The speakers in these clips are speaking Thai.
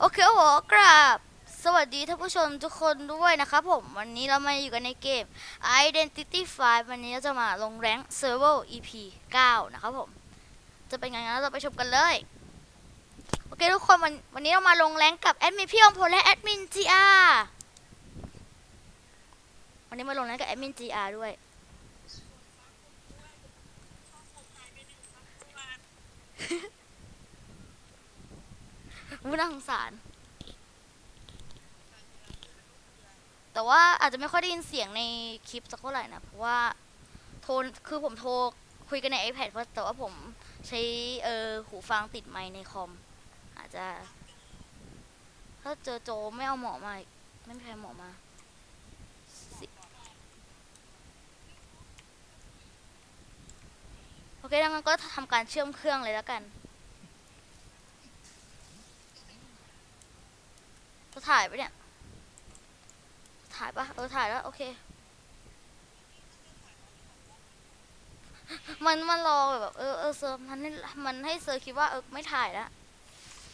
โอเคโอ้โหกราบ สวัสดีท่านผู้ชมทุกคนด้วยนะครับผม วันนี้เรามาอยู่กันในเกม Identity 5 วันนี้เราจะมาลงแรง Server EP 9 นะครับผม จะเป็นไงงั้นเราไปชมกันเลย โอเคทุกคนวันวันนี้เรามาลงแรงกับแอดมินพี่อมพลและแอดมิน GR วันนี้มาลงแรงกับแอดมิน GR ด้วย วูน่าสงสาร แต่ว่าอาจจะไม่ค่อยได้ยินเสียงในคลิปสักเท่าไหร่นะ เพราะว่าโทรคือผมโทรคุยกันใน iPad เพราะแต่ว่าผมใช้เออหูฟังติดไมค์ในคอม อาจจะ ถ้าเจอโจไม่เอาหมอมาอีกไม่มีใครหมอมาโอเคดังนั้นก็ทำการเชื่อมเครื่องเลยแล้วกัน จะถ่ายไปะเนี่ย ถ่ายปะเออถ่ายแล้ว โอเค มันมันรอแบบเออเออเซอร์มันให้มันให้เซอร์คิดว่าเออไม่ถ่ายแล้ว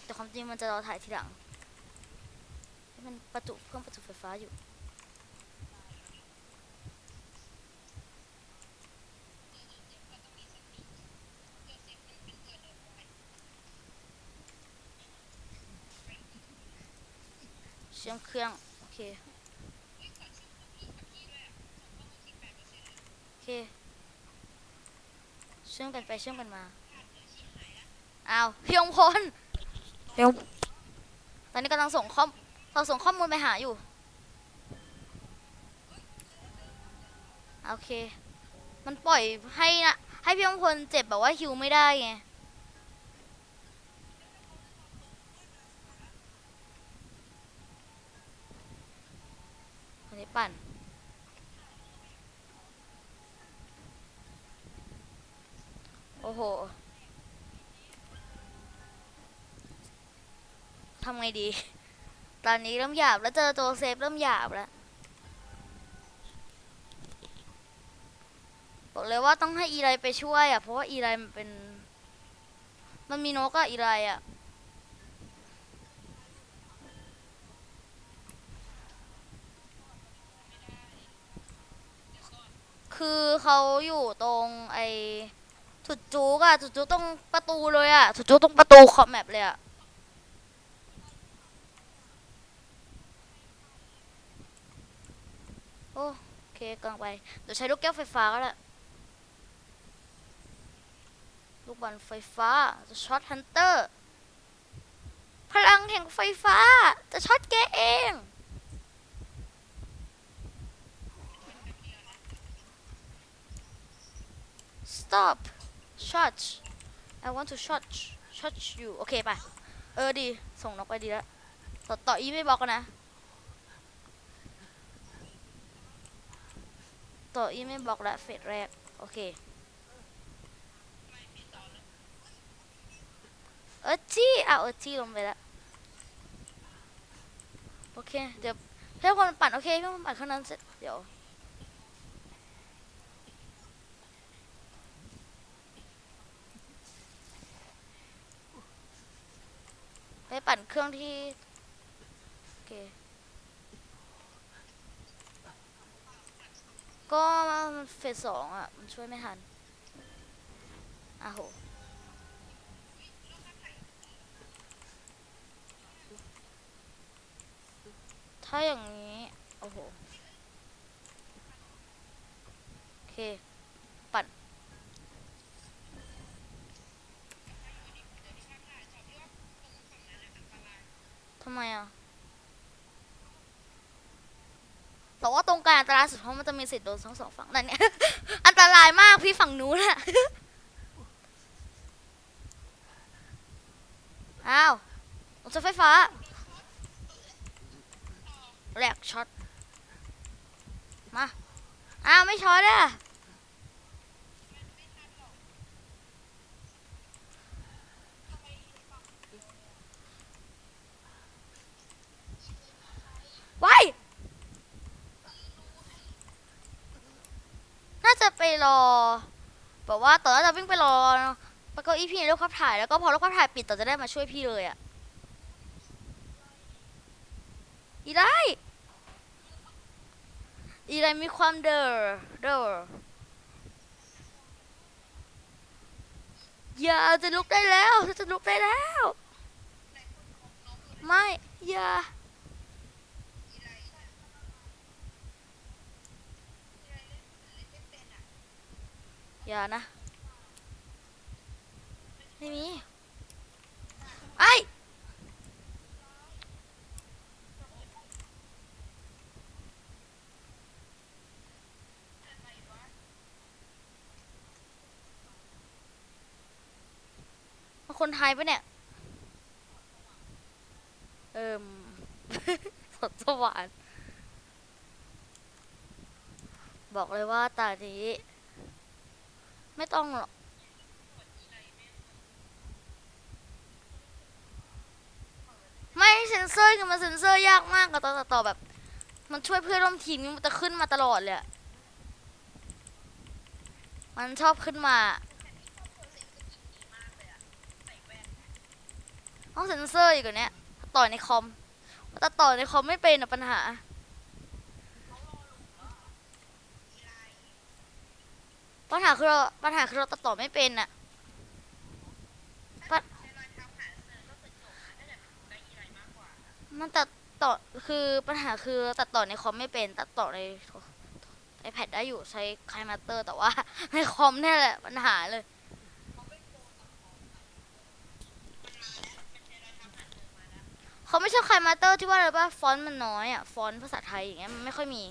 แต่ความจริงมันจะรอถ่ายทีหลัง มันประจุเครื่องประจุไฟฟ้าอยู่ เชื่อมเครื่อง โอเค โอเค เชื่อมกันไปเชื่อมกันมาอ้าวพี่องพลเร็วตอนนี้กำลังส่งข้อมเราส่งข้อมูลไปหาอยู่ โอเค มันปล่อยให้นะให้พี่องพลเจ็บแบบว่าฮิวไม่ได้ไง ปั่น โอ้โหทำไงดี ตอนนี้เริ่มหยาบแล้วเจอโจเซฟเริ่มหยาบแล้ว บอกเลยว่าต้องให้อีไรไปช่วยอะ เพราะว่าอีไรมันเป็น มันมีนกอะอีไรอะ คือเขาอยู่ตรงไอ้จุดจูกอะจุดจูตรงประตูเลยอะจุดจูตรงประตูขอบแมปเลยอะโอเคกลังไป เดี๋ยวใช้ลูกแก้วไฟฟ้าก็ได้ลูกบอลไฟฟ้าจะช็อตฮันเตอร์ พลังแห่งไฟฟ้า จะช็อตแกเอง stop shot I want to shot shot you โอเคป่ะเออดี ส่งนกไปดีแล้ว ต่อต่ออีไม่บล็อกนะ ต่ออีไม่บล็อกแล้วเฟสแรก โอเค เออจี้เอาเออจี้ลงไปแล้ว โอเค เดี๋ยวเพี่อนคนปั่น โอเคเพี่อนคนปั่นข้างนั้นเสร็จ เดี๋ยว ไปปั่นเครื่องที่โอเคก็เฟสสองอะ มันช่วยไม่ทันอ้าวโหถ้าอย่างนี้ โอ้โห โอเค ปั่น ทำ ไมอะแต่ว่าตรงกลางอันตรายสุดเพราะมันจะมีสิทธิ์โดนทั้งสองฝั่งนั่นเนี่ย อันตรายมากพี่ฝั่งนู้นอะอ้าวรถไฟฟ้าแหลกช็อต มา อ้าว ไม่ช็อตอะว้ายน่าจะไป รอแบบว่าต่อน่าจะวิ่งไปรอแล้วก็อีพี่ในรถขับถ่ายแล้วก็พอรถขับถ่ายปิดต่อจะได้มาช่วยพี่เลยอะอีไรอีไรมีความเดอเดออย่าจะลุกได้แล้ว จะลุกได้แล้ว ไม่ อย่า อย่านะ ไม่มี ไอมาคนไทยปะเนี่ย เอิมสดสวรรค์บอกเลยว่าตานี้ ไม่ต้องหรอกไม่เซนเซอร์กันมาเซนเซอร์ยากมากกับตอนต่อแบบ มันช่วยเพื่อนร่วมทีมมันจะขึ้นมาตลอดเลยมันชอบขึ้นมาต้องเซนเซอร์อีกกว่านี้ต่อในคอมแต่ต่อในคอมไม่เป็นอะปัญหา ปัญหาคือเราปัญหาคือเราตัดต่อไม่เป็นอะปะมันตัดต่อคือปัญหาคือตัดต่อในคอมไม่เป็น ตัดต่อในไอแพดได้อยู่ใช้คายมาเตอร์แต่ว่าในคอมนี่แหละปัญหาเลยเขาไม่ใช่คายมาเตอร์ที่ว่าอะไรป่ะฟอนต์มันน้อยอะ ฟอนต์ภาษาไทยอย่างเงี้ยมันไม่ค่อยมี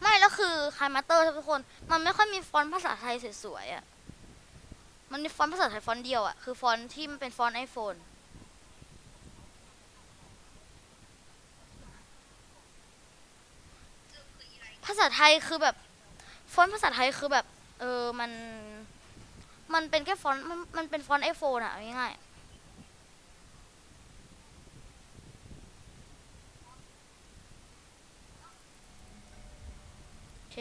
ไม่แล้ว คือคายมาเตอร์ทุกคน มันไม่ค่อยมีฟอนต์ภาษาไทยสวยๆอะ่ะ มันมีฟอนต์ภาษาไทยฟอนต์เดียวอะ่ะ คือฟอนต์ที่มันเป็นฟอนต์ไอโฟนภาษาไทยคือแบบฟอนต์ภาษาไทยคือแบบ เออ มัน มันเป็นแค่ฟอนต์ มันมันเป็นฟอนต์ไอโฟนอะง่ายๆ เค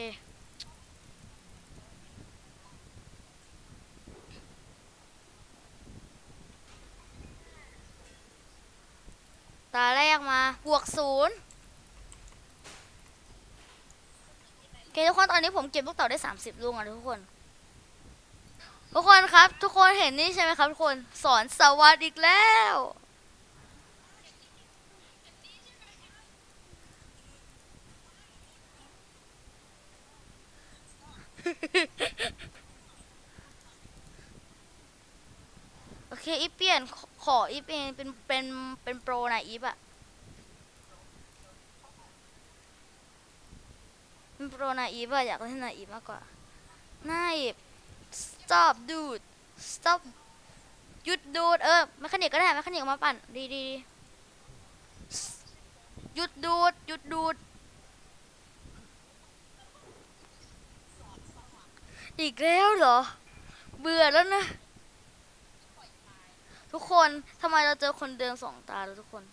ตาแรกมาบวกศูนย์โอเคทุกคนตอนนี้ผมเก็บลูกเต่าได้ 30ลูกอะทุกคน ทุกคนครับ ทุกคนเห็นนี่ใช่ไหมครับทุกคน สอนสวัสดอีกแล้ว โอเคอีฟเปลี่ยนขอออีฟเองเป็นเป็นเป็นโปรนะอีฟอะเป็นโปรนะอีฟอะอยากเล่นนะอีฟมากกว่านาอีฟ stop dude stop หยุดดูดเออแมคานิกก็ได้แมคานิกมาปั่นดีดีหยุดดูดหยุดดูด อีกแล้วเหรอ เบื่อแล้วนะ ทุกคนทำไมเราเจอคนเดินสองตาแล้วทุกคน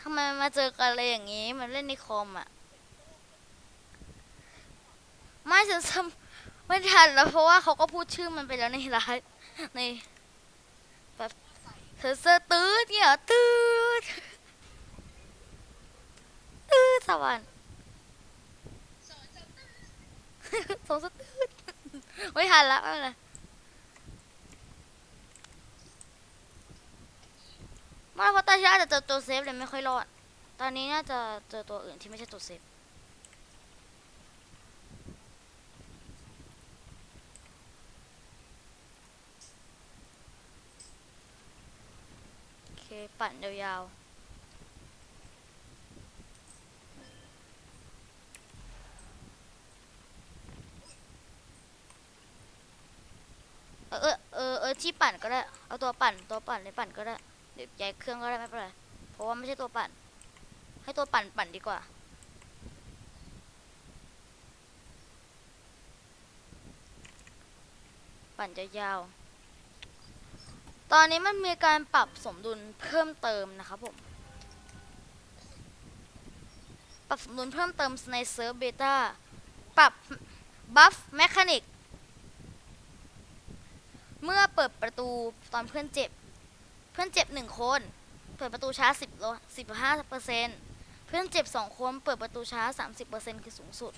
ทำไมมาเจอกันอะไรอย่างนี้ มันเล่นในคอมอะไม่ฉันจำไม่ทันแล้ว เพราะว่าเขาก็พูดชื่อมันไปแล้วในไลฟ์ในแบบเธอเซอร์ตืดเนี่ยเหรอตืดตืด สวรรค์สงสารตืดไม่ทันแล้วไม่เป็นไรมาเพราะตอนที่อาจจะเจอตัวเซฟเลยไม่ค่อยรอด ตอนนี้น่าจะเจอตัวอื่นที่ไม่ใช่ตัวเซฟโอเค ปั่นยาวๆ เออเออเออเออ ที่ปั่นก็ได้ เอาตัวปั่นตัวปั่นในปั่นก็ได้เดี๋ยวย้ายเครื่องก็ได้ไม่เป็นไร เพราะว่าไม่ใช่ตัวปั่น ให้ตัวปั่นปั่นดีกว่า ปั่นยาว ตอนนี้มันมีการปรับสมดุลเพิ่มเติมนะครับผม ปรับสมดุลเพิ่มเติมในเซิร์ฟเบต้า ปรับบัฟแมคานิก เมื่อเปิดประตูตอนเพื่อนเจ็บ เพื่อนเจ็บหนึ่งคน เปิดประตูช้าสิบสิบห้าเปอร์เซ็นต์เพื่อนเจ็บสองคนเปิดประตูช้าสามสิบเปอร์เซ็นต์คือสูงสุด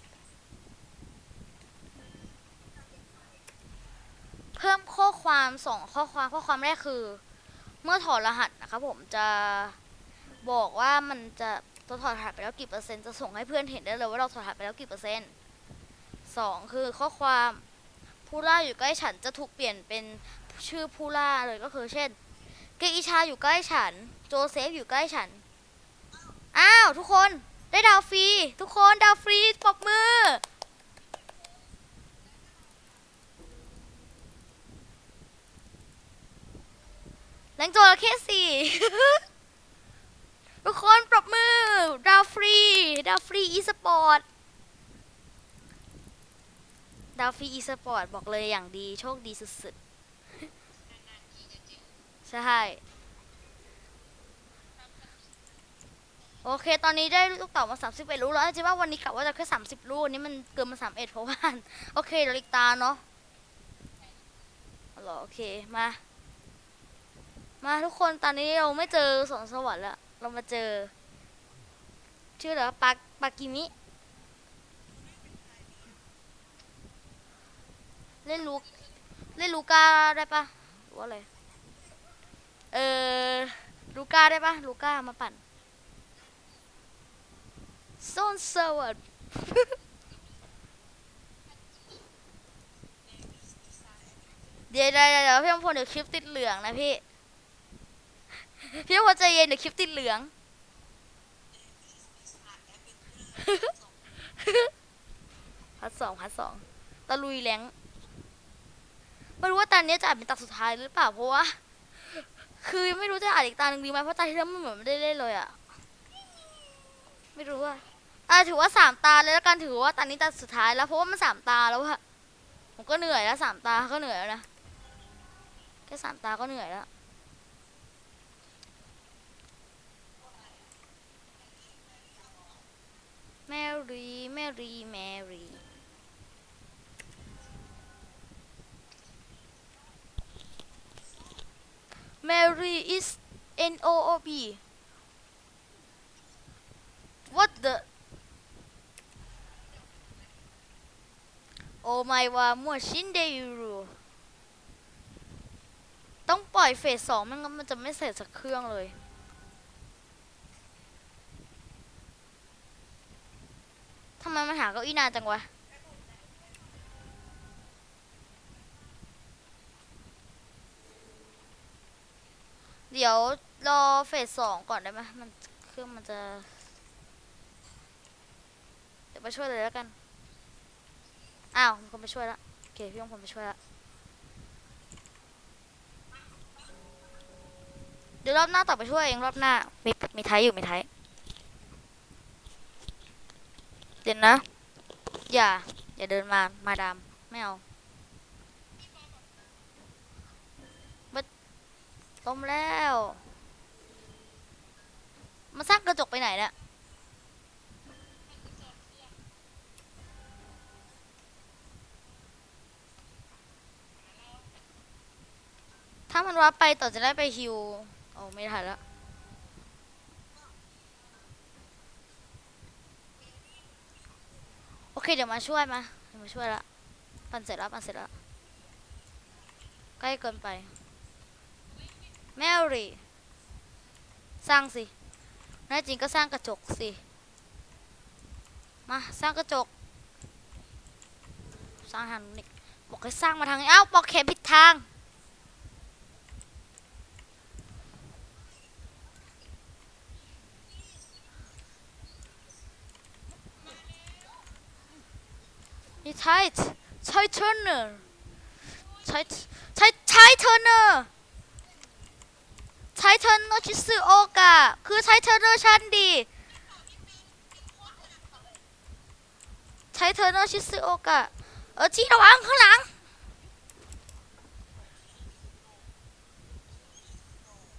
เพิ่มข้อความสองข้อความข้อความแรกคือ เมื่อถอดรหัสนะครับผมจะบอกว่ามันจะเราถอดรหัสไปแล้วกี่เปอร์เซ็นต์จะส่งให้เพื่อนเห็นได้เลยว่าเราถอดรหัสไปแล้วกี่เปอร์เซ็นต์สองคือข้อความ ผู้ล่าอยู่ใกล้ฉันจะถูกเปลี่ยนเป็นชื่อผู้ล่าเลยก็คือ เช่น เกอิชาอยู่ใกล้ฉัน โจเซฟอยู่ใกล้ฉัน อ้าว ทุกคนได้ดาวฟรี ทุกคนดาวฟรีปรบมือ แรงโจระเข้สี่ทุกคนปรบมือ ดาวฟรี ดาวฟรีอีสปอร์ต ดาวฟรีอีสปอร์ตบอกเลยอย่างดี โชคดีสุดๆ ใช่ โอเค ตอนนี้ได้ลูกเต่ามา 31 ลูกแล้วจริงๆว่าวันนี้กะว่าจะแค่30 ลูกอันนี้มันเกินมา 31 เพราะว่า โอเคเดี๋ยวอีกตาเนาะเอาเหรอโอเคมา มาทุกคนตอนนี้เราไม่เจอสวนสวรรค์แล้วเรามาเจอ ชื่ออะไรวะปาปากิมิ เล่นลูกเล่นลูก้าได้ปะหรือว่าอะไรเออลูก้าได้ปะลูก้ามาปั่นโซนสวัสดเดี๋ยวเดี๋ยวเดี๋ยวพี่อมพลเดี๋ยวคลิปติดเหลืองนะพี่พี่อมพลใจเย็นเดี๋ยวคลิปติดเหลืองพัดสองพัดสองตะลุยแรง ไม่รู้ว่าตอนนี้จะอ่านเป็นตาสุดท้ายหรือเปล่าเพราะว่าคือไม่รู้จะอ่านอีกตาหนึ่งดีไหมเพราะตาที่แล้วมันเหมือนไม่ได้เล่นเลยอะไม่รู้ว่าอะถือว่าสามตาเลยแล้วกันถือว่าตอนนี้ตาสุดท้ายแล้วเพราะว่ามันสามตาแล้วอะผมก็เหนื่อยแล้วสามตาก็เหนื่อยแล้วนะแค่สามตาก็เหนื่อยแล้วแมรี่แมรี่แมรี่ Mary is N O O B What the โอไม่ว่ามั่วชินเดยูรุต้องปล่อยเฟสสองไม่งั้นมันจะไม่เสร็จสักเครื่องเลยทำไมมันหาเก้าอี้นานจังวะ เดี๋ยวรอเฟสสองก่อนได้ไหมมันเครื่องมันจะ เดี๋ยวไปช่วยเลยแล้วกัน อ้าวมีคนไปช่วยละโอเคพี่ต้องคนไปช่วยละเดี๋ยวรอบหน้าต่อไปช่วยเองรอบหน้า มีมีไทยอยู่มีไทยเดี๋ยวนะ อย่า อย่าเดินมามาดามไม่เอา ต้มแล้วมาสร้างกระจกไปไหนเนี่ยถ้ามันว่าไปต่อจะได้ไปฮิวโอ้ไม่ทันแล้วโอเคเดี๋ยวมาช่วยมาเดี๋ยวมาช่วยละปั่นเสร็จแล้วปั่นเสร็จแล้วใกล้เกินไป แมรี่สร้างสิแน่จริงก็สร้างกระจกสิ มาสร้างกระจก สร้างทางนู้นอีกบอกให้สร้างมาทางนี้อ้าวบอกเข็มผิดทางนี่ไทท์ไทท์เทอร์เนอร์ไทท์ไทท์ไทท์เทอร์เนอร์ ไทท์เทอร์เนอชิซึโอกะคือไทท์เทอเนอร์ชั้นดีไทท์เทอร์เนอชิซึโอกะเออจี้ระวังข้างหลัง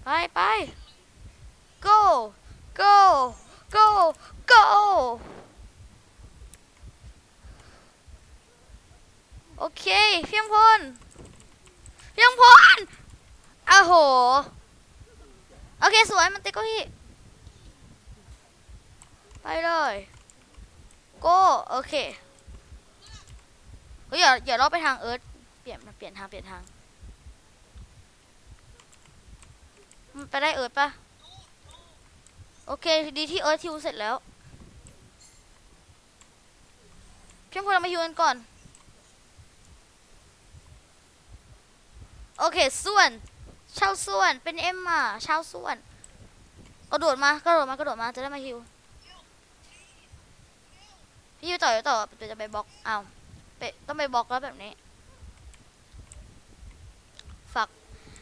ไปไป go go go go โอเค เพียงพล เพียงพลอ้าโห โอเค สวยมันติดเก้าอี้ไปเลยโก้โอเคเฮ้ยอย่าอย่าลอไปทางเอิร์ธเปลี่ยนเปลี่ยนทางเปลี่ยนทางมันไปได้เอิร์ธปะโอเค ดีที่เอิร์ธทิวเสร็จแล้วเพียงพลเรามาฮิวกันก่อน โอเค ส่วน ชาวส่วนเป็นเอ็มมาชาวส่วนกระโดดมากระโดดมากระโดดมาจะได้มาฮิวพี่ฮิวต่อยต่อเดี๋ยวจะไปบล็อกอ้าวไปต้องไปบล็อกแล้วแบบนี้ฝัก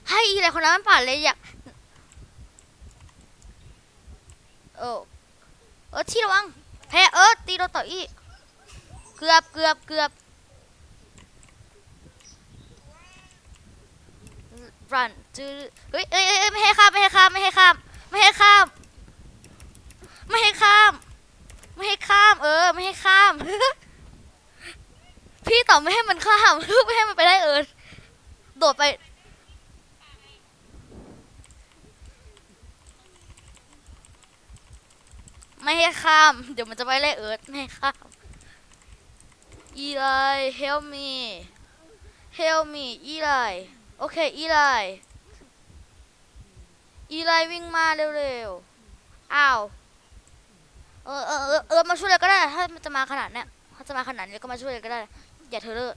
ให้อีอะไรคนนั้นมันผ่านเลยอยากเออเออที่ระวังแพ้เออตีโดนต่ออีเกือบเกือบเกือบรัน จื้อเฮ้ยเอ้ยเอ้ยไม่ให้ข้ามไม่ให้ข้ามไม่ให้ข้ามไม่ให้ข้าม ไม่ให้ข้าม ไม่ให้ข้าม เออ ไม่ให้ข้าม พี่ต่อไม่ให้มันข้ามไม่ให้มันไปได้เออโดดไปไม่ให้ข้าม เดี๋ยวมันจะไปไล่เอิร์ธไม่ให้ข้ามอีไล help me help me อีไล โอเค อีไล อีไลวิ่งมาเร็วๆ อ้าว เออเออเออเออมาช่วยเลยก็ได้ ถ้ามันจะมาขนาดเนี้ยถ้าจะมาขนาดนี้ก็มาช่วยเลยก็ได้ อย่าเธอเลอะ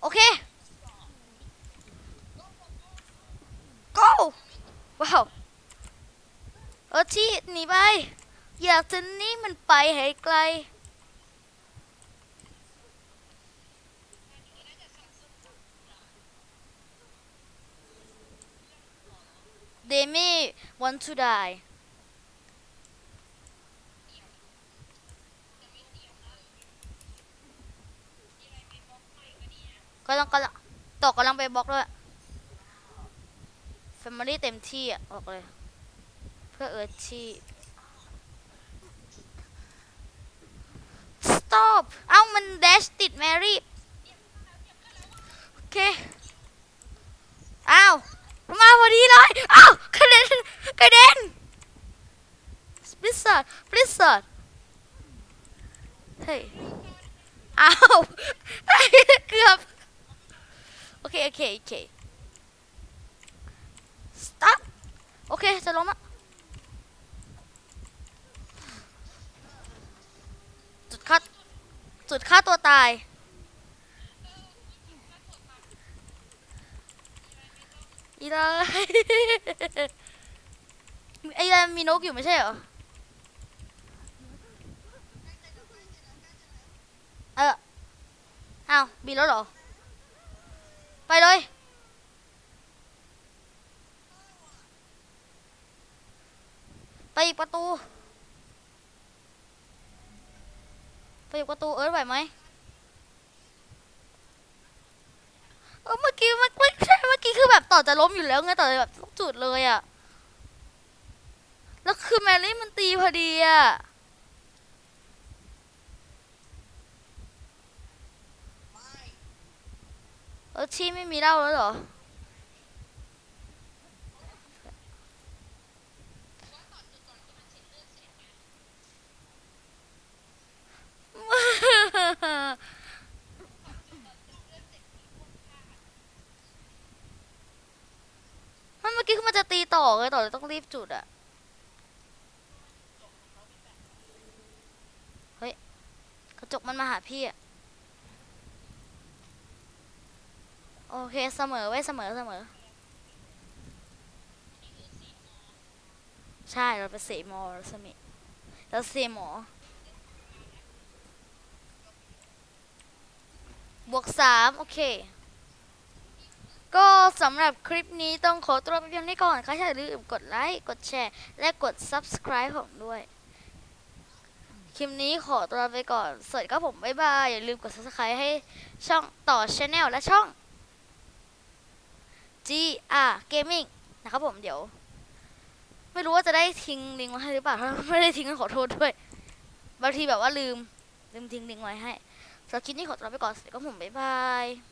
โอเค go ว้าวเออที่หนีไป อยากจะหนี่มันไปให้ไกล They may want to die ก็ต้องกำลังตกกำลังไปบล็อกด้วย Family เต็มที่อะบอกเลย เพื่อเอิร์ธที่ stop เอ้ามัน dash ติดแมรี่ โอเค อ้าว มาพอดีเลย อ้าวกระเด็นกระเด็นบริษัทบริษัทเฮ้ย อ้าว เกือบ โอเค โอเค โอเค stop โอเค จะล้มละจุดฆ่าจุดฆ่าตัวตาย อีไลไอ้ไลมีนกอยู่ไม่ใช่เหรอ เออเอาบินแล้วเหรอ ไปเลยไปอีกประตู ไปอีกประตูเอิร์ธไหวไหม ออเมื่อกี้มันไม่ใช่เมื่อกี้คือแบบต่อจะล้มอยู่แล้วไงต่อจะแบบจุดเลยอะแล้วคือแมรี่มันตีพอดีอะเออที่ไม่มีเหล้าแล้วเหรอ มันเมื่อกี้คือมันจะ ตีต่อเลยต่อเลยต้องรีบจุดอะเฮ้ย กระจกมันมาหาพี่อะโอเคเสมอไว้เสมอเสมอ ใช่เราไปเสมอรัศมีแล้วเสมอบวกสามโอเค ก็สำหรับคลิปนี้ต้องขอตัวไปเพียงนี้ก่อนค่ะอย่าลืมกดไลค์กดแชร์ และกด subscribe ผมด้วย คลิปนี้ขอตัวไปก่อน สวัสดีครับผม บ๊ายบาย อย่าลืมกด subscribe ให้ช่องต่อ channel และช่อง GR Gaming นะครับผมเดี๋ยว ไม่รู้ว่าจะได้ทิ้งลิงก์มาให้หรือเปล่าถ้าไม่ได้ทิ้งก็ขอโทษด้วย บางทีแบบว่าลืม ลืมทิ้งลิงก์ไว้ให้สำหรับคลิปนี้ขอตัวไปก่อนสวัสดีครับผม บ๊ายบาย